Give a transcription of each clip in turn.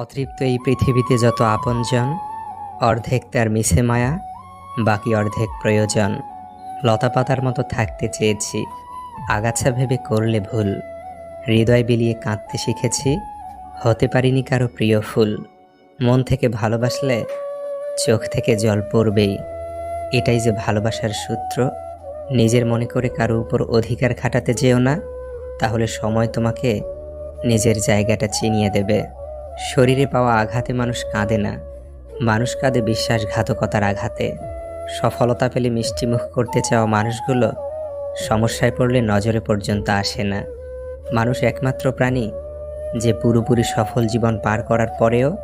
অতৃপ্ত এই পৃথিবীতে যত আপনজন, অর্ধেক তার মিশে মায়া, বাকি অর্ধেক প্রয়োজন। লতাপাতার মতো থাকতে চেয়েছি, আগাছা ভেবে করলে ভুল। হৃদয় বিলিয়ে কাঁদতে শিখেছি, হতে পারিনি কারও প্রিয় ফুল। মন থেকে ভালোবাসলে চোখ থেকে জল পড়বেই। এটাই যে ভালোবাসার সূত্র, নিজের মনে করে কারও উপর অধিকার খাটাতে যেও না, তাহলে সময় তোমাকে নিজের জায়গাটা চিনিয়ে দেবে। শরীরে পাওয়া আঘাতে মানুষ কাঁদে না। মানুষ কাঁদে বিশ্বাসঘাতকতার আঘাতে। সফলতা পেলে মিষ্টিমুখ করতে চাওয়া মানুষগুলো সমস্যায় পড়লে নজরে পর্যন্ত আসে না। মানুষ একমাত্র প্রাণী যে পুরোপুরি সফল জীবন পার করার পরেও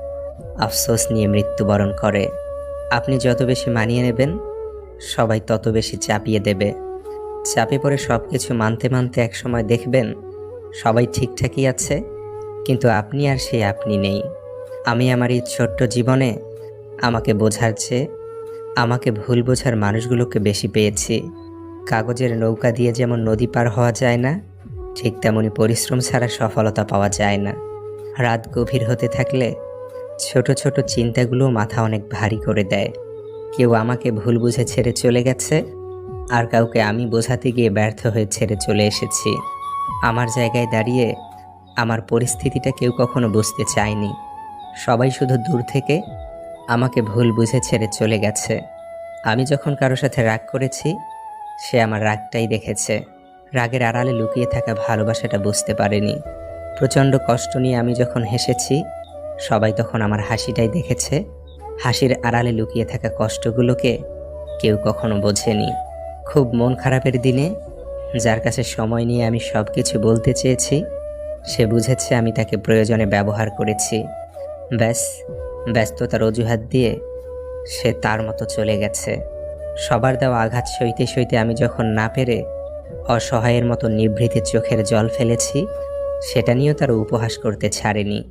আফসোস নিয়ে মৃত্যুবরণ করে। আপনি যত বেশি মানিয়ে নেবেন, সবাই তত বেশি চাপিয়ে দেবে। চাপে পড়ে সব কিছু মানতে মানতে একসময় দেখবেন, সবাই ঠিকঠাকই আছে। কিন্তু আপনি আর সে আপনি নেই। আমি আমার এই ছোট্ট জীবনে আমাকে বোঝার চেয়ে আমাকে ভুল বোঝার মানুষগুলোকে বেশি পেয়েছি। কাগজের নৌকা দিয়ে যেমন নদী পার হওয়া যায় না, ঠিক তেমনি পরিশ্রম ছাড়া সফলতা পাওয়া যায় না। রাত গভীর হতে থাকলে ছোট ছোট চিন্তাগুলো মাথা অনেক ভারী করে দেয়। কেউ আমাকে ভুল বুঝে ছেড়ে চলে গেছে, আর কাউকে আমি বোঝাতে গিয়ে ব্যর্থ হয়ে ছেড়ে চলে এসেছি। আমার জায়গায় দাঁড়িয়ে আমার পরিস্থিতিটা কেউ কখনো বুঝতে চায়নি। সবাই শুধু দূর থেকে আমাকে ভুল বুঝে ছেড়ে চলে গেছে। আমি যখন কারও সাথে রাগ করেছি, সে আমার রাগটাই দেখেছে। রাগের আড়ালে লুকিয়ে থাকা ভালোবাসাটা বুঝতে পারেনি। প্রচণ্ড কষ্ট নিয়ে আমি যখন হেসেছি, সবাই তখন আমার হাসিটাই দেখেছে। হাসির আড়ালে লুকিয়ে থাকা কষ্টগুলোকে কেউ কখনো বোঝেনি। খুব মন খারাপের দিনে, যার কাছে সময় নিয়ে আমি সব কিছু বলতে চেয়েছি সে বুঝেছে আমি তাকে প্রয়োজনে ব্যবহার করেছি। ব্যাস, ব্যস্ততার অজুহাত দিয়ে সে তার মতো চলে গেছে। সবার দেওয়া আঘাত সইতে সইতে আমি যখন না পেরে অসহায়ের মতো নিভৃতে চোখের জল ফেলেছি, সেটা নিয়েও তার উপহাস করতে ছাড়েনি।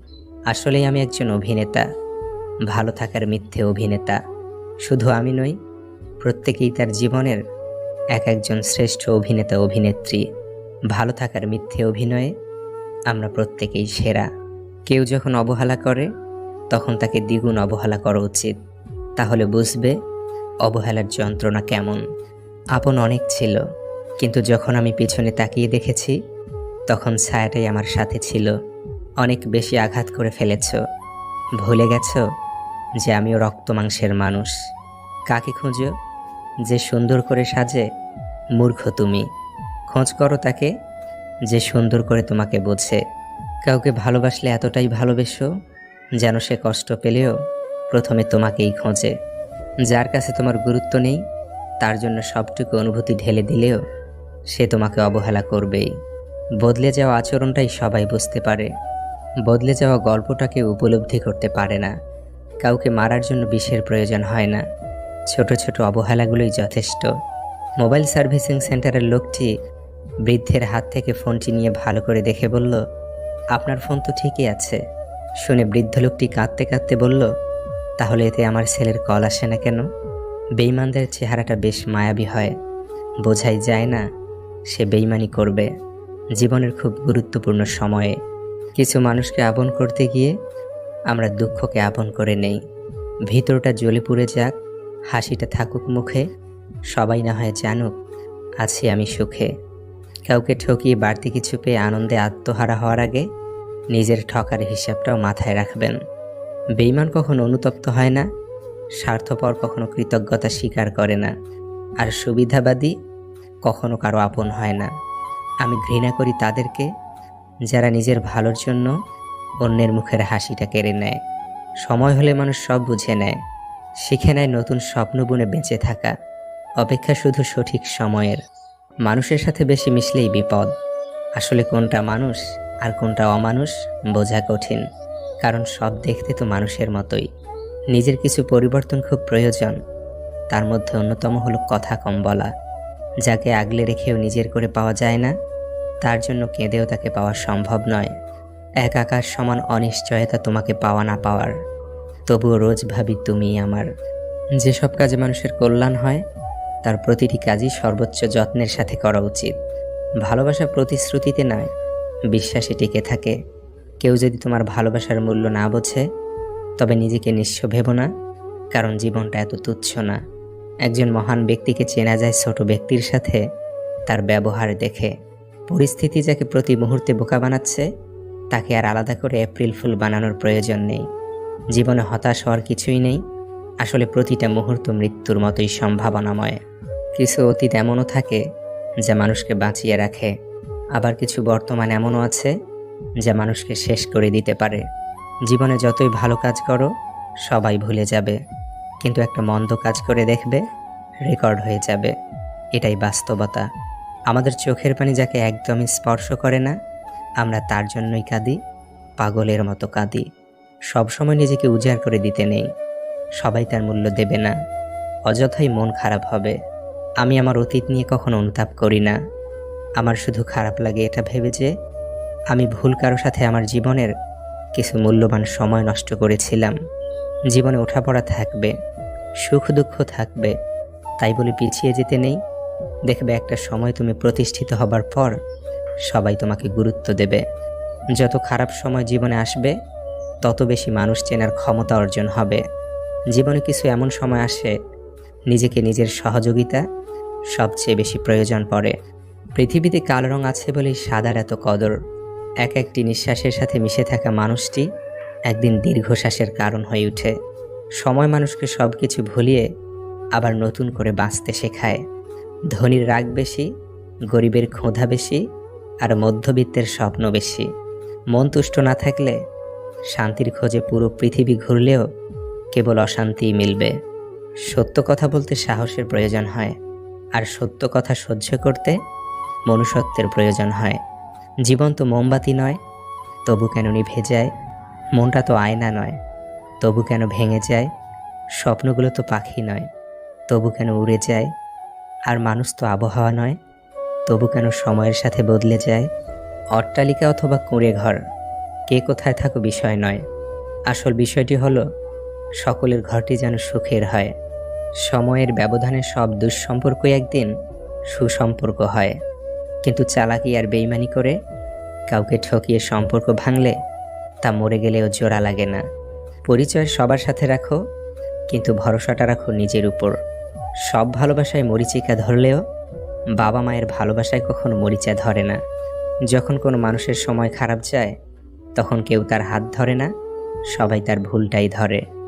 আসলেই আমি একজন অভিনেতা, ভালো থাকার মিথ্যে অভিনেতা। শুধু আমি নই, প্রত্যেকেই তার জীবনের এক একজন শ্রেষ্ঠ অভিনেতা অভিনেত্রী ভালো থাকার মিথ্যে অভিনয়ে আমরা প্রত্যেকেই সেরা। কেউ যখন অবহেলা করে, তখন তাকে দ্বিগুণ অবহেলা করা উচিত। তাহলে বুঝবে অবহেলার যন্ত্রণা কেমন। আপন অনেক ছিল, কিন্তু যখন আমি পিছনে তাকিয়ে দেখেছি, তখন ছায়াটাই আমার সাথে ছিল। অনেক বেশি আঘাত করে ফেলেছ। ভুলে গেছ যে আমিও রক্ত মাংসের মানুষ। কাকে খুঁজো? যে সুন্দর করে সাজে, মূর্খ তুমি। খোঁজ করো তাকে। যে সুন্দর করে তোমাকে বোঝে। কাউকে ভালোবাসলে এতটাই ভালোবেসো যেন সে কষ্ট পেলেও প্রথমে তোমাকেই খোঁজে। যার কাছে তোমার গুরুত্ব নেই, তার জন্য সবটুকু অনুভূতি ঢেলে দিলেও সে তোমাকে অবহেলা করবেই। বদলে যাওয়া আচরণটাই সবাই বুঝতে পারে। বদলে যাওয়া গল্পটাকে উপলব্ধি করতে পারে না। কাউকে মারার জন্য বিষের প্রয়োজন হয় না। ছোট ছোট অবহেলাগুলোই যথেষ্ট। মোবাইল সার্ভিসিং সেন্টারের লোকটি বৃদ্ধের হাত থেকে ফোনটি নিয়ে ভালো করে দেখে বলল, আপনার ফোন তো ঠিকই আছে। শুনে বৃদ্ধ লোকটি কাঁদতে কাঁদতে বলল, তাহলে এতে আমার ছেলের কল আসে না কেন? বেইমানদের চেহারাটা বেশ মায়াবী হয়। বোঝাই যায় না, সে বেইমানি করবে। জীবনের খুব গুরুত্বপূর্ণ সময়ে। কিছু মানুষকে আপন করতে গিয়ে আমরা দুঃখকে আপন করে নেই। ভিতরটা জ্বলে পুড়ে যাক, হাসিটা থাকুক মুখে। সবাই না হয় জানুক, আছি আমি সুখে। কাউকে ঠকিয়ে বাড়তি কিছু পেয়ে আনন্দে আত্মহারা হওয়ার আগে নিজের ঠকার হিসাবটাও মাথায় রাখবেন। বেইমান কখনো অনুতপ্ত হয় না, স্বার্থপর কখনো কৃতজ্ঞতা স্বীকার করে না, আর সুবিধাবাদী কখনো কারও আপন হয় না। আমি ঘৃণা করি তাদেরকে, যারা নিজের ভালোর জন্য অন্যের মুখের হাসিটা কেড়ে নেয়। সময় হলে মানুষ সব বুঝে নেয়, শিখে নেয় নতুন স্বপ্ন বুনে বেঁচে থাকা। অপেক্ষা শুধু সঠিক সময়ের মানুষের সাথে বেশি মিশলেই বিপদ। আসলে কোনটা মানুষ আর কোনটা অমানুষ বোঝা কঠিন, কারণ সব দেখতে তো মানুষের মতোই। নিজের কিছু পরিবর্তন খুব প্রয়োজন, তার মধ্যে অন্যতম হলো কথা কম বলা। যাকে আগলে রেখেও নিজের করে পাওয়া যায় না, তার জন্য কেঁদেও তাকে পাওয়া সম্ভব নয়। এক আকাশ সমান অনিশ্চয়তা তোমাকে পাওয়া না পাওয়ার। তবুও রোজ ভাবি তুমি আমার। যেসব কাজে মানুষের কল্যাণ হয় তার প্রতিটি কাজই সর্বোচ্চ যত্নের সাথে করা উচিত। ভালোবাসা প্রতিশ্রুতিতে নয়, বিশ্বাসে টিকে থাকে। কেউ যদি তোমার ভালোবাসার মূল্য না বোঝে, তবে নিজেকে নিঃস্ব ভেবো না, কারণ জীবনটা এত তুচ্ছ না। একজন মহান ব্যক্তিকে চেনা যায় ছোট ব্যক্তির সাথে, তার ব্যবহার দেখে। পরিস্থিতি যাকে প্রতি মুহূর্তে বোকা বানাচ্ছে, তাকে আর আলাদা করে এপ্রিল ফুল বানানোর প্রয়োজন নেই। জীবনে হতাশ হওয়ার কিছুই নেই। আসলে প্রতিটা মুহূর্ত মৃত্যুর মতোই সম্ভাবনাময়। কিছু অতীত এমনও থাকে যা মানুষকে বাঁচিয়ে রাখে। আবার কিছু বর্তমান এমনও আছে যা মানুষকে শেষ করে দিতে পারে। জীবনে যতই ভালো কাজ করো, সবাই ভুলে যাবে। কিন্তু একটা মন্দ কাজ করে দেখবে, রেকর্ড হয়ে যাবে। এটাই বাস্তবতা। আমাদের চোখের পানি যাকে একদমই স্পর্শ করে না, আমরা তার জন্যই কাঁদি, পাগলের মতো কাঁদি। সবসময় নিজেকে উজাড় করে দিতে নেই। সবাই তার মূল্য দেবে না। অযথাই মন খারাপ হবে। আমি আমার অতীত নিয়ে কখনো অনুতাপ করি না। আমার শুধু খারাপ লাগে এটা ভেবে যে আমি ভুল কারও সাথে আমার জীবনের কিছু মূল্যবান সময় নষ্ট করেছিলাম। জীবনে ওঠাপড়া থাকবে সুখ দুঃখ থাকবে। তাই বলে পিছিয়ে যেতে নেই। দেখবে একটা সময় তুমি প্রতিষ্ঠিত হবার পর সবাই তোমাকে গুরুত্ব দেবে। যত খারাপ সময় জীবনে আসবে, তত বেশি মানুষ চেনার ক্ষমতা অর্জন হবে। জীবনে কিছু এমন সময় আসে, নিজেকে নিজের সহযোগিতা সবচেয়ে বেশি প্রয়োজন পড়ে। পৃথিবীতে কালো রং আছে বলেই সাদার এত কদর। এক একটি নিঃশ্বাসের সাথে মিশে থাকা মানুষটি একদিন দীর্ঘশ্বাসের কারণ হয়ে ওঠে। সময় মানুষকে সব কিছু ভুলিয়ে আবার নতুন করে বাঁচতে শেখায়। ধনীর রাগ বেশি, গরিবের ক্ষোধা বেশি, আর মধ্যবিত্তের স্বপ্ন বেশি। মন তুষ্ট না থাকলে শান্তির খোঁজে পুরো পৃথিবী ঘুরলেও কেবল অশান্তিই মিলবে। সত্য কথা বলতে সাহসের প্রয়োজন হয়, আর সত্য কথা সহ্য করতে মনুষ্যত্বের প্রয়োজন হয়। জীবন তো মোমবাতি নয়, তবু কেন নিভে যায়? মনটা তো আয়না নয়, তবু কেন ভেঙে যায়? স্বপ্নগুলো তো পাখি নয়, তবু কেন উড়ে যায়? আর মানুষ তো আবহাওয়া নয়, তবু কেন সময়ের সাথে বদলে যায়? অট্টালিকা অথবা কুঁড়ে ঘর, কে কোথায় থাকো বিষয় নয়। আসল বিষয়টি হলো সকলের ঘরটি যেন সুখের হয়। সময়ের ব্যবধানে সব দুঃসম্পর্কই একদিন সুসম্পর্ক হয়। কিন্তু চালাকি আর বেইমানি করে কাউকে ঠকিয়ে সম্পর্ক ভাঙলে তা মরে গেলেও জোড়া লাগে না। পরিচয় সবার সাথে রাখো, কিন্তু ভরসাটা রাখো নিজের উপর। সব ভালোবাসায় মরিচিকা ধরলেও বাবা মায়ের ভালোবাসায় কখনো মরিচা ধরে না। যখন কোনো মানুষের সময় খারাপ যায়, তখন কেউ তার হাত ধরে না, সবাই তার ভুলটাই ধরে।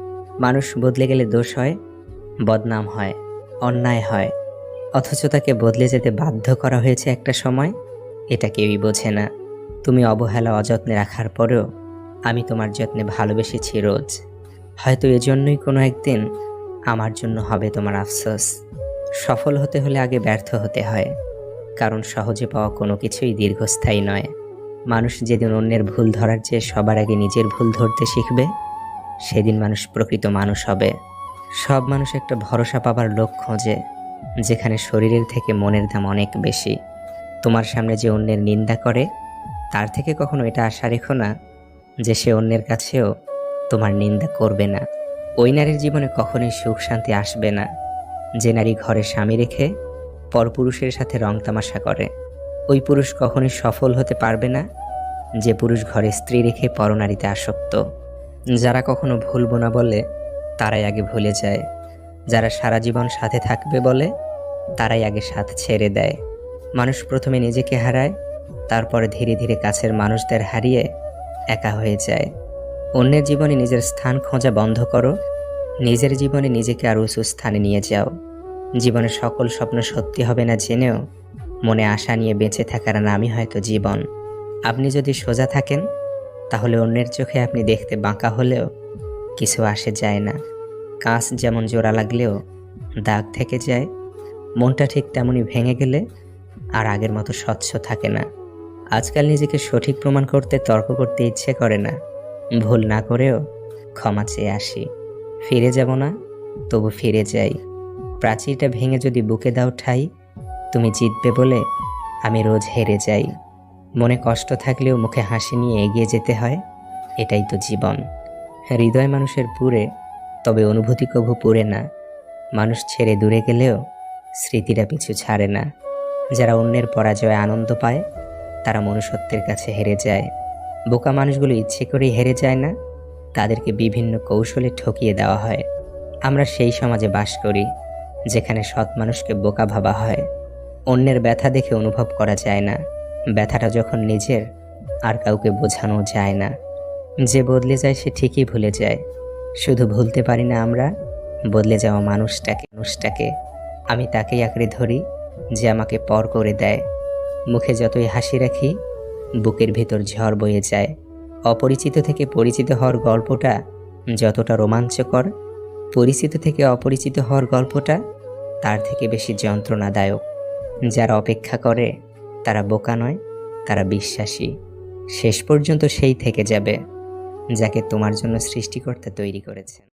মানুষ বদলে গেলে দোষ হয়, বদনাম হয়, অন্যায় হয়। অথচ তাকে বদলে যেতে বাধ্য করা হয়েছে একটা সময়, এটা কেউই বোঝে না। তুমি অবহেলা অযত্নে রাখার পরেও আমি তোমার যত্নে ভালোবেসেছি রোজ। হয়তো এজন্যই কোনো একদিন আমার জন্য হবে তোমার আফসোস। সফল হতে হলে আগে ব্যর্থ হতে হয়, কারণ সহজে পাওয়া কোনো কিছুই দীর্ঘস্থায়ী নয়। মানুষ যেদিন অন্যের ভুল ধরার চেয়ে সবার আগে নিজের ভুল ধরতে শিখবে সেদিন মানুষ প্রকৃত মানুষ হবে। সব মানুষ একটা ভরসা পাবার লোক খোঁজে, যেখানে শরীরের থেকে মনের দাম অনেক বেশি। তোমার সামনে যে অন্যের নিন্দা করে, তার থেকে কখনো এটা আশা রেখো না, যে সে অন্যের কাছেও তোমার নিন্দা করবে না। ওই নারীর জীবনে কখনোই সুখ শান্তি আসবে না। যে নারী ঘরে স্বামী রেখে পরপুরুষের সাথে রং তামাশা করে, ওই পুরুষ কখনোই সফল হতে পারবে না, যে পুরুষ ঘরে স্ত্রী রেখে পরনারীতে আসক্ত। যারা কখনো ভুলবো না বলে, তারাই আগে ভুলে যায়। যারা সারা জীবন সাথে থাকবে বলে, তারাই আগে সাথ ছেড়ে দেয়। মানুষ প্রথমে নিজেকে হারায়, তারপরে ধীরে ধীরে কাছের মানুষদের হারিয়ে একা হয়ে যায়। অন্যের জীবনে নিজের স্থান খোঁজা বন্ধ করো, নিজের জীবনে নিজেকে আর উঁচু স্থানে নিয়ে যাও। জীবনে সকল স্বপ্ন সত্যি হবে না জেনেও, মনে আশা নিয়ে বেঁচে থাকার নামই হয়তো জীবন। আপনি যদি সোজা থাকেন তাহলে অন্যের চোখে আপনি দেখতে বাঁকা হলেও কিছু আসে যায় না। কাঁচ যেমন জোড়া লাগলেও দাগ থেকে যায়, মনটা ঠিক তেমনই ভেঙে গেলে আর আগের মতো স্বচ্ছ থাকে না। আজকাল নিজেকে সঠিক প্রমাণ করতে তর্ক করতে ইচ্ছে করে না। ভুল না করেও ক্ষমা চেয়ে আসি। ফিরে যাব না, তবু ফিরে যাই। প্রাচীরটা ভেঙে যদি বুকে দাও ঠাই, তুমি জিতবে বলে আমি রোজ হেরে যাই। মনে কষ্ট থাকলেও মুখে হাসি নিয়ে এগিয়ে যেতে হয়, এটাই তো জীবন। হৃদয় মানুষের পুরে, তবে অনুভূতি কভু পুরে না। মানুষ ছেড়ে দূরে গেলেও স্মৃতিটা পিছু ছাড়ে না। যারা অন্যের পরাজয়ে আনন্দ পায়, তারা মনুষ্যত্বের কাছে হেরে যায়। বোকা মানুষগুলো ইচ্ছে করেই হেরে যায় না, তাদেরকে বিভিন্ন কৌশলে ঠকিয়ে দেওয়া হয়। আমরা সেই সমাজে বাস করি, যেখানে সৎ মানুষকে বোকা ভাবা হয়। অন্যের ব্যথা দেখে অনুভব করা যায় না। ব্যথাটা যখন নিজের, আর কাউকে বোঝানো যায় না। যে বদলে যায় সে ঠিকই ভুলে যায়। শুধু ভুলতে পারি না আমরা, বদলে যাওয়া মানুষটাকে মানুষটাকে। আমি তাকেই আঁকড়ে ধরি, যে আমাকে পর করে দেয়। মুখে যতই হাসি রাখি, বুকের ভেতর ঝড় বয়ে যায়। অপরিচিত থেকে পরিচিত হওয়ার গল্পটা যতটা রোমাঞ্চকর, পরিচিত থেকে অপরিচিত হওয়ার গল্পটা তার থেকে বেশি যন্ত্রণাদায়ক, যারা অপেক্ষা করে তারা বোকা নয়, তারা বিশ্বাসী। শেষ পর্যন্ত সেই থেকে যাবে, যাকে তোমার জন্য সৃষ্টিকর্তা তৈরি করেছেন।